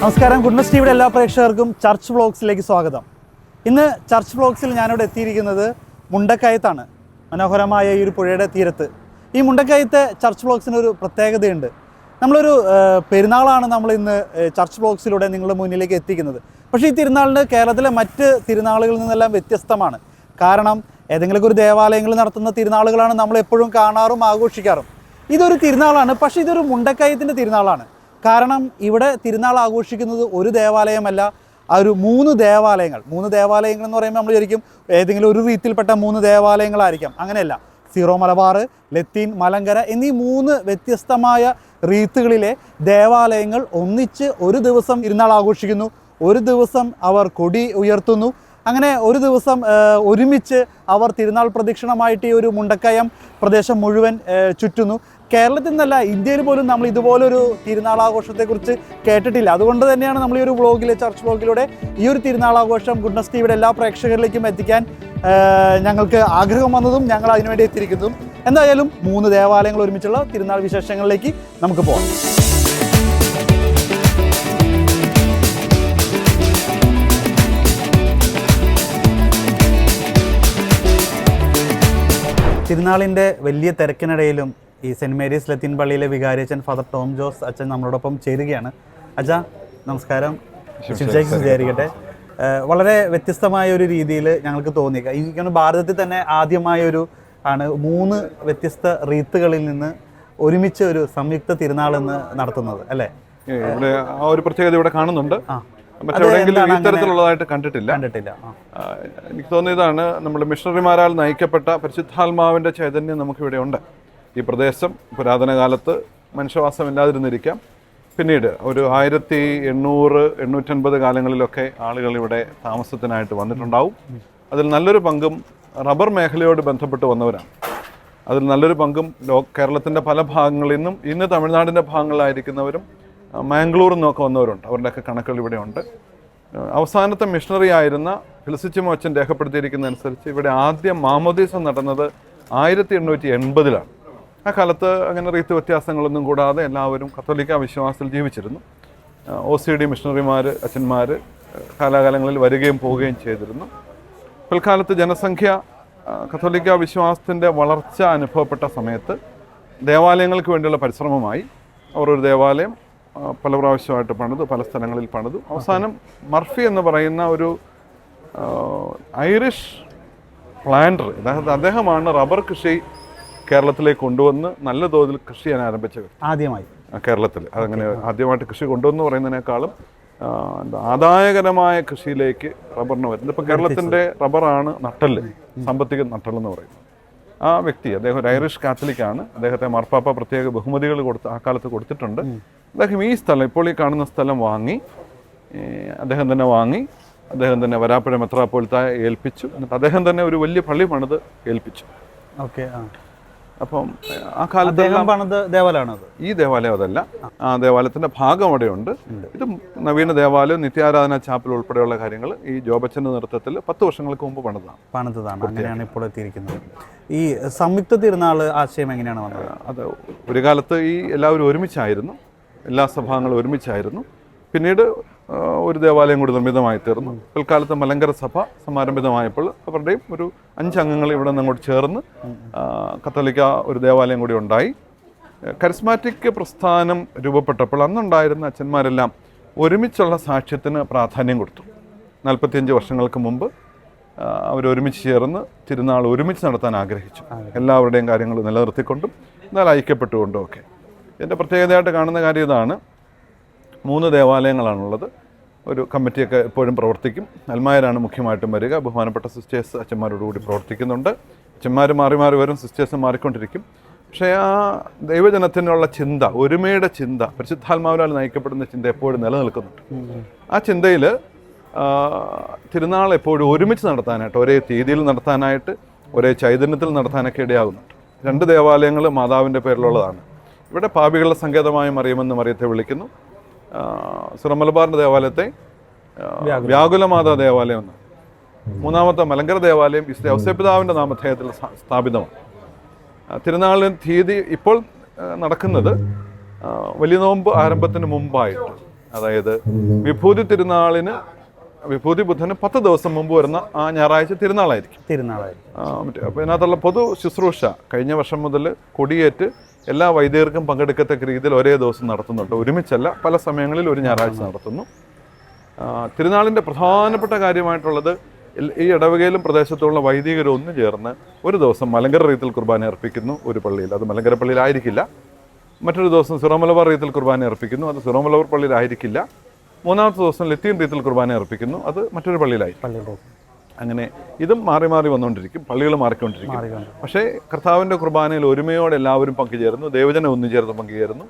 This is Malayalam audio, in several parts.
നമസ്കാരം. ഗുഡ്നസ് ടിവിയുടെ എല്ലാ പ്രേക്ഷകർക്കും ചർച്ച് വ്ളോഗ്സിലേക്ക് സ്വാഗതം. ഇന്ന് ചർച്ച് വ്ളോഗ്സിൽ ഞാനിവിടെ എത്തിയിരിക്കുന്നത് മുണ്ടക്കയത്താണ്. മനോഹരമായ ഈ ഒരു പുഴയുടെ തീരത്ത്. ഈ മുണ്ടക്കയത്തെ ചർച്ച് വ്ളോഗ്സിന് ഒരു പ്രത്യേകതയുണ്ട്. നമ്മളൊരു പെരുന്നാളാണ് നമ്മൾ ഇന്ന് ചർച്ച് ബ്ലോഗ്സിലൂടെ നിങ്ങളുടെ മുന്നിലേക്ക് എത്തിക്കുന്നത്. പക്ഷേ ഈ തിരുനാളിന് കേരളത്തിലെ മറ്റ് തിരുനാളുകളിൽ നിന്നെല്ലാം വ്യത്യസ്തമാണ്. കാരണം ഏതെങ്കിലുമൊക്കെ ഒരു ദേവാലയങ്ങളിൽ നടത്തുന്ന തിരുനാളുകളാണ് നമ്മൾ എപ്പോഴും കാണാറും ആഘോഷിക്കാറും. ഇതൊരു തിരുനാളാണ് പക്ഷേ ഇതൊരു മുണ്ടക്കയത്തിന്റെ തിരുനാളാണ്. കാരണം ഇവിടെ തിരുനാൾ ആഘോഷിക്കുന്നത് ഒരു ദേവാലയമല്ല ആ ഒരു മൂന്ന് ദേവാലയങ്ങൾ. മൂന്ന് ദേവാലയങ്ങൾ എന്ന് പറയുമ്പോൾ നമ്മൾ ശരിക്കും ഏതെങ്കിലും ഒരു റീത്തിൽപ്പെട്ട മൂന്ന് ദേവാലയങ്ങളായിരിക്കാം. അങ്ങനെയല്ല. സീറോ മലബാർ ലത്തീൻ മലങ്കര എന്നീ മൂന്ന് വ്യത്യസ്തമായ റീത്തുകളിലെ ദേവാലയങ്ങൾ ഒന്നിച്ച് ഒരു ദിവസം ഇരുന്നാൾ ആഘോഷിക്കുന്നു. ഒരു ദിവസം അവർ കൊടി ഉയർത്തുന്നു. അങ്ങനെ ഒരു ദിവസം ഒരുമിച്ച് അവർ തിരുനാൾ പ്രദക്ഷിണമായിട്ട് ഈ ഒരു മുണ്ടക്കയം പ്രദേശം മുഴുവൻ ചുറ്റുന്നു. കേരളത്തിൽ നിന്നല്ല ഇന്ത്യയിൽ പോലും നമ്മൾ ഇതുപോലൊരു തിരുനാൾ ആഘോഷത്തെക്കുറിച്ച് കേട്ടിട്ടില്ല. അതുകൊണ്ട് തന്നെയാണ് നമ്മൾ ഈ ഒരു വ്ളോഗിലെ ചർച്ച് വ്ളോഗിലൂടെ ഈ ഒരു തിരുനാൾ ആഘോഷം ഗുഡ്നസ് ടിവിയുടെ എല്ലാ പ്രേക്ഷകരിലേക്കും എത്തിക്കാൻ ഞങ്ങൾക്ക് ആഗ്രഹം വന്നതും ഞങ്ങൾ അതിനുവേണ്ടി എത്തിയിരിക്കുന്നതും എന്തായാലും മൂന്ന് ദേവാലയങ്ങൾ ഒരുമിച്ചുള്ള തിരുനാൾ വിശേഷങ്ങളിലേക്ക് നമുക്ക് പോകാം തിരുനാളിന്റെ വലിയ തിരക്കിനിടയിലും ഈ സെന്റ് മേരീസ് ലത്തീൻ പള്ളിയിലെ വികാരിയച്ഛൻ ഫാദർ ടോം ജോസ് അച്ഛൻ നമ്മളോടൊപ്പം ചേരുകയാണ്. അച്ഛ നമസ്കാരം. ശിവജയ്ക്ക് വിചാരിക്കട്ടെ. വളരെ വ്യത്യസ്തമായ ഒരു രീതിയിൽ ഞങ്ങൾക്ക് തോന്നി എനിക്കാണ് ഭാരതത്തിൽ തന്നെ ആദ്യമായ ഒരു ആണ് മൂന്ന് വ്യത്യസ്ത റീത്തുകളിൽ നിന്ന് ഒരുമിച്ച് ഒരു സംയുക്ത തിരുനാളെന്ന് നടത്തുന്നത് അല്ലേ? ഇവിടെ ആ ഒരു പ്രത്യേകത ഇവിടെ കാണുന്നുണ്ട്. മറ്റെവിടെയെങ്കിലും ഇത്തരത്തിലുള്ളതായിട്ട് കണ്ടിട്ടില്ല. കണ്ടിട്ടില്ല. എനിക്ക് തോന്നിയതാണ് നമ്മൾ മിഷണറിമാരാൽ നയിക്കപ്പെട്ട പരിശുദ്ധാത്മാവിന്റെ ചൈതന്യം നമുക്കിവിടെ ഉണ്ട്. ഈ പ്രദേശം പുരാതന കാലത്ത് മനുഷ്യവാസമില്ലാതിരുന്നിരിക്കാം. പിന്നീട് ഒരു ആയിരത്തി എണ്ണൂറ് എണ്ണൂറ്റൻപത് കാലങ്ങളിലൊക്കെ ആളുകൾ ഇവിടെ താമസത്തിനായിട്ട് വന്നിട്ടുണ്ടാവും. അതിൽ നല്ലൊരു പങ്കും റബ്ബർ മേഖലയോട് ബന്ധപ്പെട്ട് വന്നവരാണ്. അതിൽ നല്ലൊരു പങ്കും ലോ കേരളത്തിന്റെ പല ഭാഗങ്ങളിൽ നിന്നും ഇന്ന് തമിഴ്നാടിന്റെ ഭാഗങ്ങളിലായിരിക്കുന്നവരും മാംഗ്ലൂരിൽ നിന്നൊക്കെ വന്നവരുണ്ട്. അവരുടെയൊക്കെ കണക്കുകൾ ഇവിടെ ഉണ്ട്. അവസാനത്തെ മിഷണറി ആയിരുന്ന ഫിലിസിച്ചിമോ അച്ഛൻ രേഖപ്പെടുത്തിയിരിക്കുന്ന അനുസരിച്ച് ഇവിടെ ആദ്യം മാമോദീസം നടന്നത് ആയിരത്തി എണ്ണൂറ്റി എൺപതിലാണ് ആ കാലത്ത് അങ്ങനെ റീത്ത് വ്യത്യാസങ്ങളൊന്നും കൂടാതെ എല്ലാവരും കത്തോലിക്ക വിശ്വാസത്തിൽ ജീവിച്ചിരുന്നു. ഒ സി ഡി മിഷണറിമാർ അച്ഛന്മാർ കാലാകാലങ്ങളിൽ വരികയും പോവുകയും ചെയ്തിരുന്നു. പിൽക്കാലത്ത് ജനസംഖ്യ കത്തോലിക്ക വിശ്വാസത്തിന്റെ വളർച്ച അനുഭവപ്പെട്ട സമയത്ത് ദേവാലയങ്ങൾക്ക് വേണ്ടിയുള്ള പരിശ്രമമായി. അവർ ഒരു ദേവാലയം പല പ്രാവശ്യമായിട്ട് പണിതു പല സ്ഥലങ്ങളിൽ പണിതു. അവസാനം മർഫി എന്ന് പറയുന്ന ഒരു ഐറിഷ് പ്ലാന്റർ അതായത് അദ്ദേഹമാണ് റബ്ബർ കൃഷി കേരളത്തിലേക്ക് കൊണ്ടുവന്ന് നല്ല തോതിൽ കൃഷി ചെയ്യാൻ ആരംഭിച്ച വ്യക്തി. ആദ്യമായി. കേരളത്തിൽ. അതങ്ങനെ ആദ്യമായിട്ട് കൃഷി കൊണ്ടുവന്ന് പറയുന്നതിനേക്കാളും എന്താ, ആദായകരമായ കൃഷിയിലേക്ക് റബ്ബറിന് വരുന്നത്. ഇപ്പോൾ കേരളത്തിന്റെ റബ്ബറാണ് നട്ടൽ സാമ്പത്തിക നട്ടലെന്ന് പറയുന്നത്. ആ വ്യക്തി അദ്ദേഹം ഒരു ഐറിഷ് കാത്തലിക്കാണ് അദ്ദേഹത്തെ മാർപ്പാപ്പ പ്രത്യേക ബഹുമതികൾ കൊടുത്ത് ആ കാലത്ത് കൊടുത്തിട്ടുണ്ട്. അദ്ദേഹം ഈ സ്ഥലം ഇപ്പോൾ ഈ കാണുന്ന സ്ഥലം വാങ്ങി അദ്ദേഹം തന്നെ വാങ്ങി അദ്ദേഹം തന്നെ വരാപ്പുഴ മെത്രാപ്പോലത്തെ ഏൽപ്പിച്ചു. എന്നിട്ട് അദ്ദേഹം തന്നെ ഒരു വലിയ പള്ളി പണിത് ഏൽപ്പിച്ചു. ഓക്കെ അപ്പം ആ കാലത്ത് പണിത് ദേവാലയമാണ് ഈ ദേവാലയം അതല്ല. ആ ദേവാലയത്തിന്റെ ഭാഗം അവിടെയുണ്ട് ഇത് നവീന ദേവാലയം നിത്യാരാധന ചാപ്പൽ ഉൾപ്പെടെയുള്ള കാര്യങ്ങൾ ഈ ജോബച്ചന്റെ നൃത്തത്തിൽ പത്ത് വർഷങ്ങൾക്ക് മുമ്പ് പണിതാണ് പണിതാണ് അങ്ങനെയാണ് ഇപ്പോൾ എത്തിയിരിക്കുന്നത്. ഈ സംയുക്ത തിരുനാൾ ആശയം എങ്ങനെയാണ് വന്നത്? അത് ഒരു കാലത്ത് ഈ എല്ലാവരും ഒരുമിച്ചായിരുന്നു. എല്ലാ സഭാങ്ങളും ഒരുമിച്ചായിരുന്നു. പിന്നീട് ഒരു ദേവാലയം കൂടി നിർമ്മിതമായി തീർന്നു. പിൽക്കാലത്ത് മലങ്കര സഭ സമാരംഭിതമായപ്പോൾ അവരുടെയും ഒരു അഞ്ചംഗങ്ങൾ ഇവിടെ നിന്ന് അങ്ങോട്ട് ചേർന്ന് കത്തോലിക്ക ഒരു ദേവാലയം കൂടി ഉണ്ടായി. കരിസ്മാറ്റിക് പ്രസ്ഥാനം രൂപപ്പെട്ടപ്പോൾ അന്നുണ്ടായിരുന്ന അച്ഛന്മാരെല്ലാം ഒരുമിച്ചുള്ള സാക്ഷ്യത്തിന് പ്രാധാന്യം കൊടുത്തു. നാൽപ്പത്തിയഞ്ച് വർഷങ്ങൾക്ക് മുമ്പ് അവരൊരുമിച്ച് ചേർന്ന് തിരുനാൾ ഒരുമിച്ച് നടത്താൻ ആഗ്രഹിച്ചു. എല്ലാവരുടെയും കാര്യങ്ങൾ നിലനിർത്തിക്കൊണ്ടും എന്നാൽ ഐക്യപ്പെട്ടുകൊണ്ടും ഒക്കെ. എന്റെ പ്രത്യേകതയായിട്ട് കാണുന്ന കാര്യം ഇതാണ്. മൂന്ന് ദേവാലയങ്ങളാണുള്ളത്. ഒരു കമ്മിറ്റിയൊക്കെ എപ്പോഴും പ്രവർത്തിക്കും. അൽമായരാണ് മുഖ്യമായിട്ടും വരിക. ബഹുമാനപ്പെട്ട സിസ്റ്റേഴ്സ് അച്ഛന്മാരോടുകൂടി പ്രവർത്തിക്കുന്നുണ്ട്. അച്ഛന്മാർ മാറി മാറി വരും സിസ്റ്റേഴ്സ് മാറിക്കൊണ്ടിരിക്കും. പക്ഷേ ആ ദൈവജനത്തിനുള്ള ചിന്ത ഒരുമയുടെ ചിന്ത പരിശുദ്ധാത്മാവിനാൽ നയിക്കപ്പെടുന്ന ചിന്ത എപ്പോഴും നിലനിൽക്കുന്നുണ്ട് ആ ചിന്തയിൽ തിരുനാൾ എപ്പോഴും ഒരുമിച്ച് നടത്താനായിട്ട് ഒരേ തീയതിയിൽ നടത്താനായിട്ട് ഒരേ ചൈതന്യത്തിൽ നടത്താനൊക്കെ ഇടയാകുന്നുണ്ട്. രണ്ട് ദേവാലയങ്ങൾ മാതാവിന്റെ പേരിലുള്ളതാണ്. ഇവിടെ പാപികളുടെ സങ്കേതമായും മറിയുമെന്ന് മറിയത്തെ വിളിക്കുന്നു. സിറമലബാറിന്റെ ദേവാലയത്തെ വ്യാകുലമാതാ ദേവാലയം എന്ന് മൂന്നാമത്തെ മലങ്കര ദേവാലയം വിശുദ്ധ ഔസേപിതാവിന്റെ നാമധേയത്തിൽ സ്ഥാപിതമാണ്. തിരുനാളിന് തീയതി ഇപ്പോൾ നടക്കുന്നത് വലിയ നോമ്പ് ആരംഭത്തിന് മുമ്പായിട്ട്. അതായത് വിഭൂതി തിരുനാളിന് വിഭൂതി ബുദ്ധന് പത്ത് ദിവസം മുമ്പ് വരുന്ന ആ ഞായറാഴ്ച തിരുനാളായിരിക്കും. തിരുനാളായിരിക്കും. മറ്റേ അപ്പോൾ ഇതിനകത്തുള്ള പൊതു ശുശ്രൂഷ കഴിഞ്ഞ വർഷം മുതൽ കൊടിയേറ്റ് എല്ലാ വൈദികർക്കും പങ്കെടുക്കത്തക്ക രീതിയിൽ ഒരേ ദിവസം നടത്തുന്നുണ്ട്. ഒരുമിച്ചല്ല പല സമയങ്ങളിൽ ഒരു ഞായറാഴ്ച നടത്തുന്നു. തിരുനാളിന്റെ പ്രധാനപ്പെട്ട കാര്യമായിട്ടുള്ളത് ഈ ഇടവകയിലും പ്രദേശത്തുള്ള വൈദികരും ഒന്നു ചേർന്ന് ഒരു ദിവസം മലങ്കര റീത്തിൽ കുർബാന അർപ്പിക്കുന്നു ഒരു പള്ളിയിൽ. അത് മലങ്കര പള്ളിയിലായിരിക്കില്ല. മറ്റൊരു ദിവസം സിറോമലബാർ റീത്തിൽ കുർബാന അർപ്പിക്കുന്നു. അത് സിറോമലബാർ പള്ളിയിലായിരിക്കില്ല. മൂന്നാമത്തെ ദിവസം ലത്തീൻ റീത്തിൽ കുർബാന അർപ്പിക്കുന്നു. അത് മറ്റൊരു പള്ളിയിലായി അങ്ങനെ ഇതും മാറി മാറി വന്നുകൊണ്ടിരിക്കും പള്ളികൾ മാറിക്കൊണ്ടിരിക്കും. മാറിക്കൊണ്ട് പക്ഷേ കർത്താവിന്റെ കുർബാനയിൽ ഒരുമയോടെ എല്ലാവരും പങ്കുചേരുന്നു ദേവജനം ഒന്നുചേർന്ന് പങ്കുചേരുന്നു.